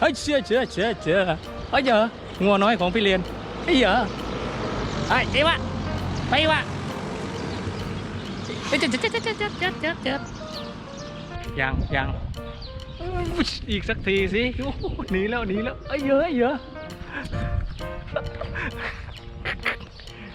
เฮ้ยเชื่อเชื่อเชื่อเชื่อเฮ้ยเหรองัวน้อยของพี่เรียนเฮ้ยเหรอไอ้เจ๊วะไปวะเจ๊เจ๊เจ๊เจ๊เจ๊เจ๊เจ๊เจ๊เจ๊เจ๊ยังยังอีกสักทีสิหนีแล้วหนีแล้วเอ้ยเยอะเยอะ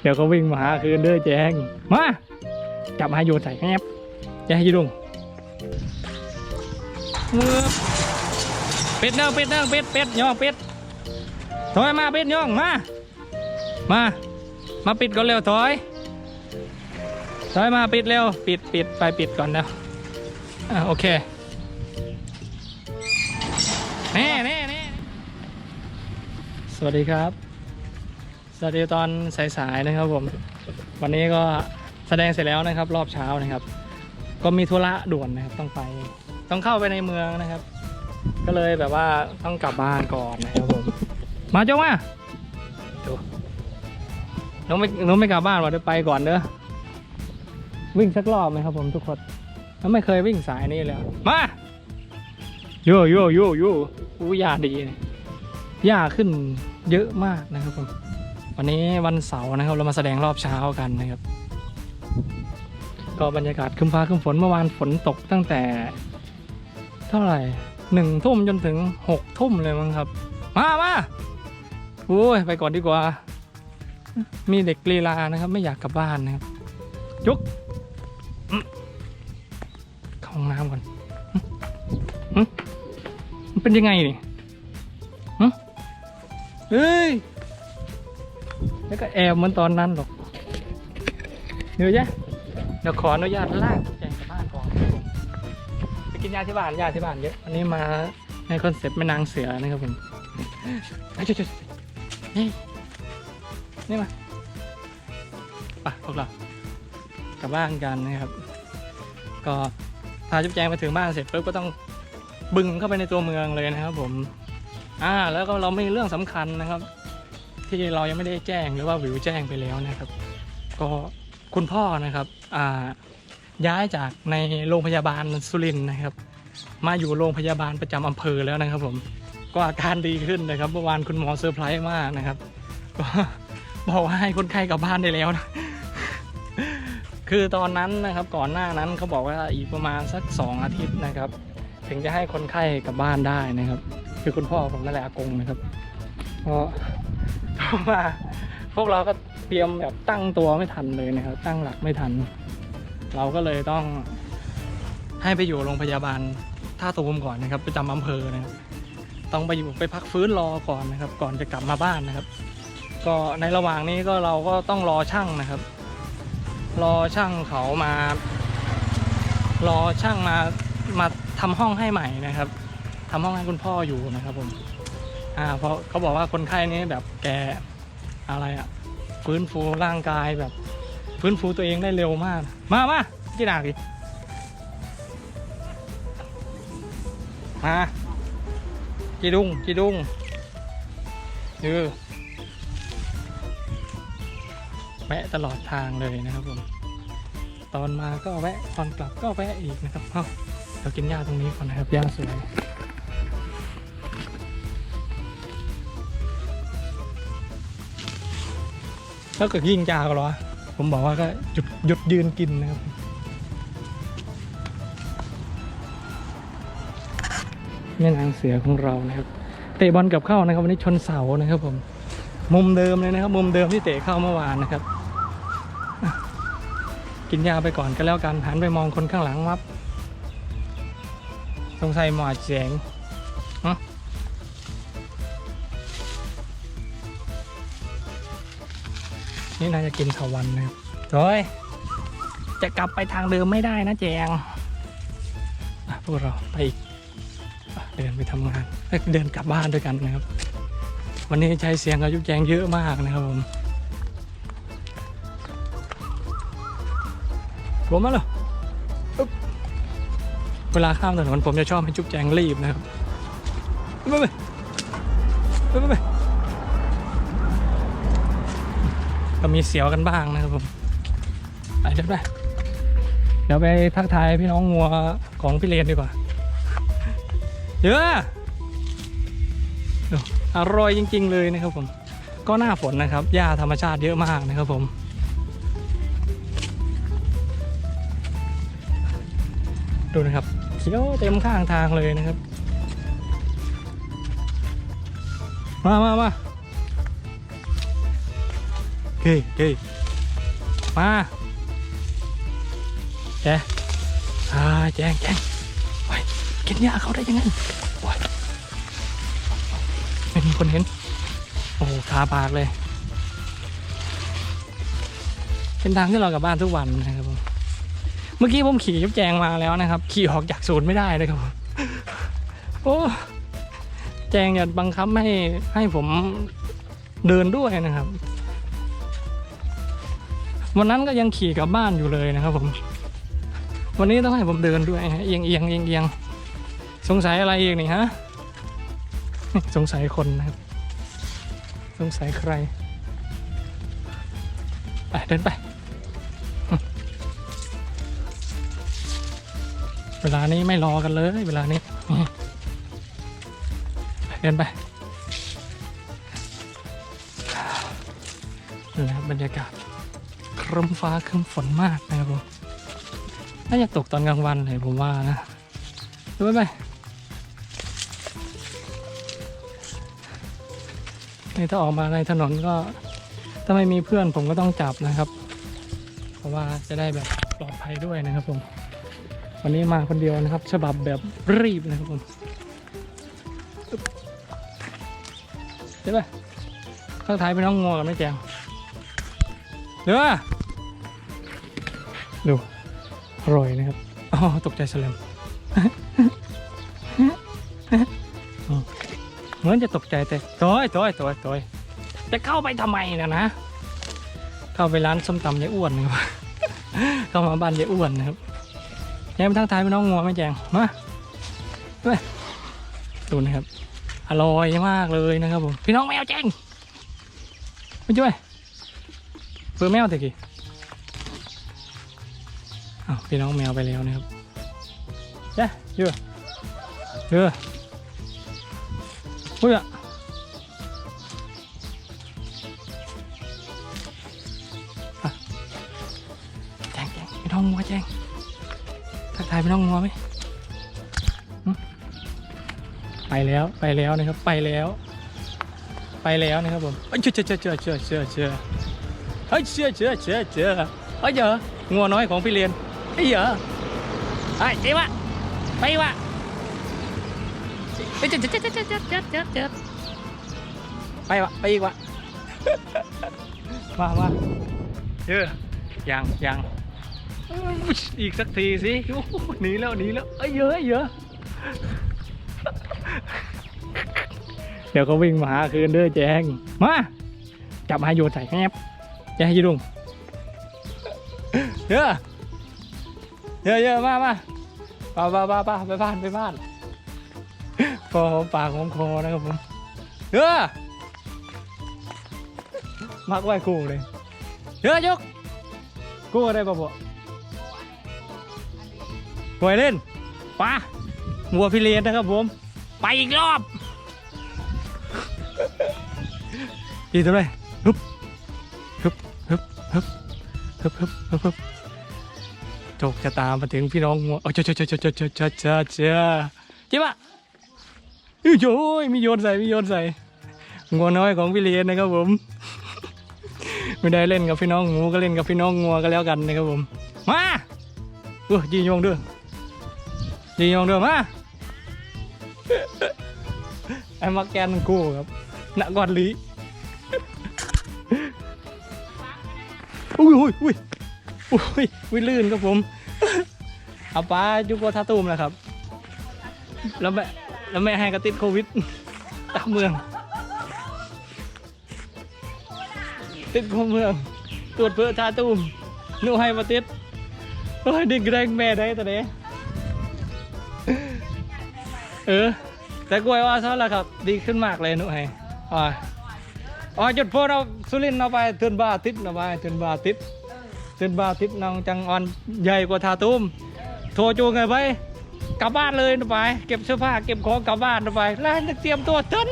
เดี๋ยวเขาวิ่งมาหาคืนเด้อแจงมาจับมาโยนใส่แงบแจะให้ยูดุงเงือ เป็ดเน่งเป็ดเน่งเป็ดเป็ดย่องเป็ดถอยมาเป็ดย่องมา มา มาปิดก่อนเร็วถอย ถอยมาปิดเร็วปิดปิดไปปิดก่อนแล้วอะโอเคแน่แน่แน่สวัสดีครับ สวัสดีตอนสายๆนะครับผม วันนี้ก็แสดงเสร็จแล้วนะครับ รอบเช้านะครับ ก็มีธุระด่วนนะครับต้องไป ต้องเข้าไปในเมืองนะครับ ก็เลยแบบว่าต้องกลับบ้านก่อนนะครับผม มาจ้ามาดูน้องไม่น้องไม่กลับบ้านว่ะเดี๋ยวไปก่อนเด้อ วิ่งสักรอบไหมครับผมทุกคนแล้วไม่เคยวิ่งสายนี้เลยอะมาโยโยโยโยอู้ยาดีนะยาขึ้นเยอะมากนะครับผม วันนี้วันเสาร์นะครับ เรามาแสดงรอบเช้ากันนะครับ ก็บรรยากาศครึ้มฟ้าครึ้มฝนเมื่อวานฝนตกตั้งแต่ เท่าไหร่ หนึ่งทุ่มจนถึงหกทุ่มเลยมั้งครับ มามาโอ้ยไปก่อนดีกว่า มีเด็กลีลานะครับ ไม่อยากกลับบ้านนะครับยุกเข้าห้องน้ำก่อนมันเป็นยังไงนี่เฮ้ยแล้วก็แอบเหมือนตอนนั้นหรอกเดี๋ยวจ้ะเดี๋ยวขออนุญาตลากาที่บ้านยาที่บ้านเยอะ อันนี้มาในคอนเซ็ปต์แม่นางเสือนะครับผมไอ้ยจุดๆนี่นี่มาไปพวกเรากลับบ้านกันนะครับ ก็พาจุ๊บแจงมาถึงบ้านเสร็จปุ๊บก็ต้องบึงเข้าไปในตัวเมืองเลยนะครับ ผม อ่า แล้วก็เรามีเรื่องสำคัญนะครับ ที่เรายังไม่ได้แจ้งหรือว่าวิวแจ้งไปแล้วนะครับ ก็คุณพ่อนะครับ อ่าย้ายจากในโรงพยาบาลสุรินทร์นะครับ มาอยู่โรงพยาบาลประจำอำเภอแล้วนะครับผมก็อาการดีขึ้นนะครับเมื่อวานคุณหมอเซอร์ไพรส์มากนะครับก็บอกว่าให้คนไข้กลับบ้านได้แล้วนะคือตอนนั้นนะครับก่อนหน้านั้นเขาบอกว่าอีกประมาณสักสองอาทิตย์นะครับ ถึงจะให้คนไข้กลับบ้านได้นะครับ คือคุณพ่อผมนั่นแหละอากงนะครับก็เพราะว่าพวกเราก็เตรียมแบบตั้งตัวไม่ทันเลยนะครับ ตั้งหลักไม่ทัน เราก็เลยต้องให้ไปอยู่โรงพยาบาล ท่าตูมก่อนนะครับประจำอำเภอนะครับต้องไปอยู่ไปพักฟื้นรอก่อนนะครับ ก่อนจะกลับมาบ้านนะครับ ก็ในระหว่างนี้ก็เราก็ต้องรอช่างนะครับ รอช่างเขามา รอช่างมามาทำห้องให้ใหม่นะครับทำห้องให้คุณพ่ออยู่นะครับผมอ่าเพราะเขาบอกว่าคนไข้นี้แบบแกอะไรอะฟื้นฟูร่างกายแบบ ฟื้นฟูตัวเองได้เร็วมาก มามาจีนาดิ มาจีดุงจีดุงเออแวะตลอดทางเลยนะครับผม ตอนมาก็แวะ ตอนกลับก็แวะอีกนะครับเอ้าเรากินหญ้าตรงนี้ก่อนนะครับหญ้าสวยถ้าเกิดยิ่งจากเหรอ ผมบอกว่าก็หยุดหยุดยืนกินนะครับ แม่นางเสือของเรานะครับ เตะบอลกับเข้านะครับ วันนี้ชนเสานะครับผม มุมเดิมเลยนะครับ มุมเดิมที่เตะเข้าเมื่อวานนะครับ กินยาไปก่อนก็แล้วกันหันไปมองคนข้างหลังวับสงสัยหมอดเสียงฮะนี่น่าจะกินขวันนะครับโอ้ยจะกลับไปทางเดิมไม่ได้นะแจงพวกเราไปอีก เดินไปทำงานเดินกลับบ้านด้วยกันนะครับ วันนี้ใช้เสียงกับยุบแจงเยอะมากนะครับผมรวมมาเลยอึ๊บเวลาข้ามถนนผมจะชอบให้จุ๊บแจงรีบนะครับไปไปไปไปไปก็มีเสียวกันบ้างนะครับผมไปเดี๋ยวไปเดี๋ยวไปทักทายพี่น้องงัวของพี่เลนดีกว่า เยอะอร่อยจริง ๆ เลยนะครับผม ก็หน้าฝนนะครับหญ้าธรรมชาติเยอะมากนะครับผม ดูนะครับเขียวเต็มข้างทางเลยนะครับ มามามาเฮ้เฮ้มาแจอ่าแจงแจงโอ้ยกิ นยาเขาได้ยังไงโอ้ยไม่มีคนเห็น โอ้โหคาปากเลย เป็นทางที่เรากลับบ้านทุกวันนะครับผมเมื่อกี้ผมขี่แจงมาแล้วนะครับ ขี่ออกจากศูนย์ไม่ได้เลยครับผมโอ้แจงอย่าบังคับให้ให้ผมเดินด้วยนะครับ วันนั้นก็ยังขี่กลับบ้านอยู่เลยนะครับผม วันนี้ต้องให้ผมเดินด้วยเอียงเอียงเอียงเอียง สงสัยอะไรอีกนี่ฮะ สงสัยคนนะครับ สงสัยใคร ไปเดินไป เวลานี้ไม่รอกันเลย เวลานี้เดินไปและบบรรยากาศครึ้มฟ้าครึ้มฝนมากนะครับผมน่าจะตกตอนกลางวันเลยผมว่านะ ดูไปไป นี่ถ้าออกมาในถนนก็ถ้าไม่มีเพื่อนผมก็ต้องจับนะครับ เพราะว่าจะได้แบบปลอดภัยด้วยนะครับผม วันนี้มาคนเดียวนะครับ ฉบับแบบรีบนะครับผมเดี๋ยวไปข้างท้ายเป็นน้องงัวกันไม่แจงเดี๋ยวดูอร่อยนะครับ อ๋อ ตกใจสลม เหมือนจะตกใจแต่โต้อยโต้อยโต้อยโต้อยจะเข้าไปทำไมนะนะ เข้าไปร้านส้มตำยายอ้วนนะครับเข้ามาบ้านยายอ้วนนะครับแจงไปทักทายพี่น้องงัวไม่แจงมาไปดูนะครับ อร่อยมากเลยนะครับผมพี่น้องแมวแจงมาช่วยเปิดแมวตะกี้อ้าพี่น้องแมวไปแล้วนะครับเจ้เยอะเยอะ อุ้ยอะอะแจงแจงพี่น้องงัวแจงทักทายพี่น้องงัวไหมไปแล้วไปแล้วนะครับไปแล้ว ไปแล้วนะครับผมเอ้ยเชื่อเชื่อเชื่อเชื่อเชื่อเชื่อเฮ้ยเชื่อเชื่อเชื่อเชื่อเฮ้ยเจองัวน้อยของพี่เรียนเฮ้ยเหรอไอ้ยเจ๊วะไปวะ เฮ้ยเจ๊เจ๊เจ๊เจ๊เจ๊เจ๊เจ๊เจ๊เจ๊ไปวะไปอีกวะ มามาเจอยังยังอุ๊ยอีกสักทีสิโอ้โหหนีแล้วหนีแล้วเอ้ยเยอะเยอะ เดี๋ยวก็วิ่งมาหาคืนเด้อแจง มา จับมาให้โยนใส่แงบแจงให้ยีดุงเยอะเยอะเยอะมามาไปไปไปไปไปบ้านไปบ้าน พอหอมปากหอมคอนะครับผมเยอมักไว้คู่เลยเยอยกกู้อะไรปะบ่ปล่อยเล่นปะวัวพิเรนนะครับผม ไปอีกรอบอีกตัวเลยฮึบฮึบฮึบฮึบฮึบฮึบฮึบฮึบโจกจะตามมาถึงพี่น้องงัวเออเจ้าเจ้าเจ้าเจ้าเจ้าเจ้าเจ้าเจ้าเจ้าเจ็บปะ อื้อโอ้ยมีโยนใส่มีโยนใส่งัวน้อยของพี่เลียนนะครับผม ไม่ได้เล่นกับพี่น้องหมูก็เล่นกับพี่น้องงัวก็แล้วกันนะครับผม มาเออยิงโยงด้วยยิงยองเดิมมาไอ้มาแกนกู้ครับหนักกอดลีอุ้ยอุ้ยอุ้ยอุ้ยอุ้ยลื่นครับผมเอาปลาจุกโกทาตูมนะครับ แล้วแม่ แล้วแม่ให้กระติดโควิดตามเมือง ติดโคเมือง ตรวจเพื่อทาตูมนู่ให้มาติดโอ้ยดึงแรงแม่ได้แต่เนี้เออ แต่กล้วยว่าซะแล้วครับ ดีขึ้นมากเลยหนุไอ้อ๋ออ๋อจุดโพเราสุรินเอาไปเตือนบาทิพย์เอาไปเตือนบาทิพย์เตือนบาทิพย์น้องจังอ่อนใหญ่กว่าทาตุ้มโทรจูงไงไป กลับบ้านเลยนะไปเก็บเสื้อผ้าเก็บของกลับบ้านนะไปแล้วเตรียมตัวทัน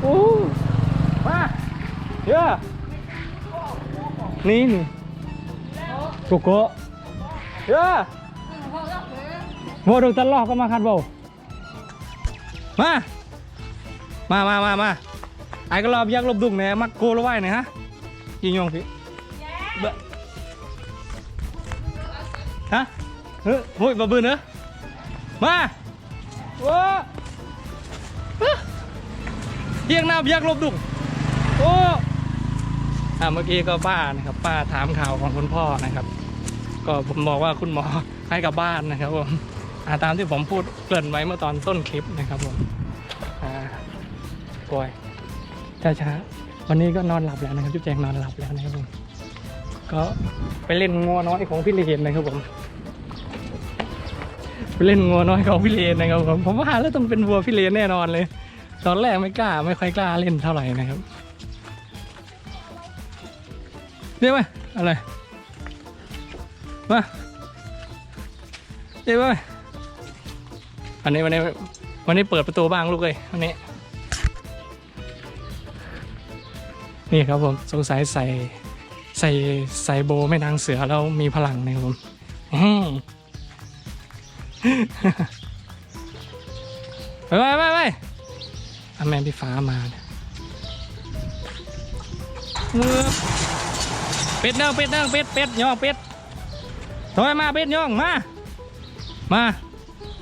โอ้มาเยอะนี่นี่โกโก้เยอะโมดูตลอกก็มาคันเบมามามามามาไอ้ก็รอบยักษ์ลบดุงเนี่ยมักโกละไว้เนี่ยฮะยิงยองพี่ ฮ้ยโอ้ยบะบืนเนอะมาว้าเยียงหน้ายักษ์ลบดุงโอ้อ่าเมื่อกี้ก็ป้านะครับ ป้าถามข่าวของคุณพ่อนะครับ ก็ผมบอกว่าคุณหมอให้กลับบ้านนะครับผมอ่าตามที่ผมพูดเกริ่นไว้เมื่อตอนต้นคลิปนะครับผมอ่าปล่อยช้าๆวันนี้ก็นอนหลับแล้วนะครับจุ๊บแจงนอนหลับแล้วนะครับผมก็ไปเล่นงัวน้อยของพี่เลนนะครับผม เล่นงัวน้อยของพี่เลนนะครับผมผมว่าแล้วต้องเป็นวัวพี่เลนแน่นอนเลย ตอนแรกไม่กล้าไม่ค่อยกล้าเล่นเท่าไหร่นะครับเดี๋ยวไปอะไรมาเดี๋ยวไปวันนี้วันนี้วันนี้เปิดประตูบ้างลูกเลยวันนี้นี่ครับผมสงสัยใส่ใส่ใส่โบแม่นางเสือแล้วมีพลังนะครับผม ไปไปไปไปอาแมนพี่ฟ้ามาเนี่ยเงือบเป็ดเน่งเป็ดเน่งเป็ดเป็ดย่องเป็ดถอยมาเป็ดย่องมามา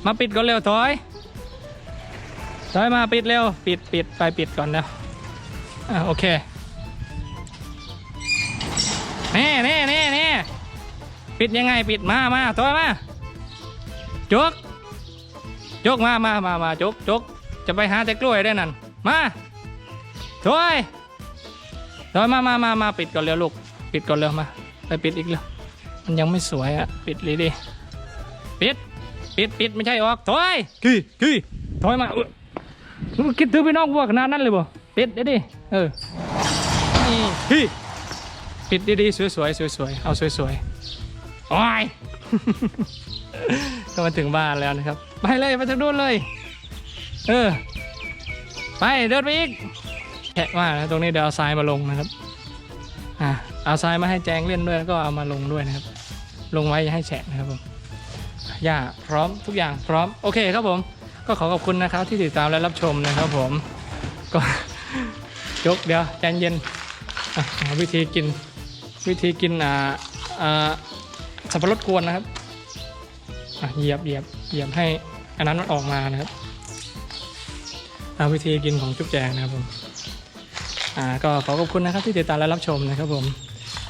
มาปิดก่อนเร็วถอยถอยมาปิดเร็วปิดปิดไปปิดก่อนแล้วอะโอเคแน่แน่แน่แน่ปิดยังไงปิดมามาตัวมา จกจกมามามามาจกจกจะไปหาแต่กล้วยได้นั่น มาถอยถอยมามามามาปิดก่อนเร็วลูก ปิดก่อนเร็วมา ไปปิดอีกเร็ว มันยังไม่สวยอะ ปิดเลยดิ ปิด ปิดปิดไม่ใช่ออกถอยกี่กี่ถอยมาเออมึงคิดถึงพี่น้องวัวขนาดนั้นเลยบ่ ปิดเดี๋ยวดิ เออ นี่กี่ปิดดีๆ สวยๆ สวยๆ เอาสวยๆโอ้ย ก็มาถึงบ้านแล้วนะครับ ไปเลยไปทางนู้นเลย เออ ไปเดินไปอีกแฉะมากนะตรงนี้เดี๋ยวเอาทรายมาลงนะครับ อ่าเอาทรายมาให้แจงเล่นด้วยแล้วก็เอามาลงด้วยนะครับ ลงไว้อย่าให้แฉะนะครับผมย่าพร้อมทุกอย่างพร้อมโอเคครับผม ก็ขอขอบคุณนะครับที่ติดตามและรับชมนะครับผม ก็ยกเดี๋ยวใจเย็นวิธีกินวิธีกินอ่าอ่าสับปะรดกวนนะครับ อะเหยียบเหยียบเหยียบให้อันนั้นมันออกมานะครับเอาวิธีกินของจุ๊บแจงนะครับผมอ่าก็ขอขอบคุณนะครับที่ติดตามและรับชมนะครับผม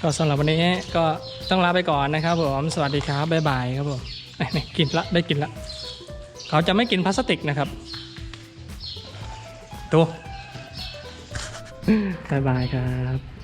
ก็สำหรับวันนี้ก็ต้องลาไปก่อนนะครับผมสวัสดีครับบ๊ายบายครับผมเอ้ยนี่กินละได้กินละเขาจะไม่กินพลาสติกนะครับตัวบ๊ายบายครับ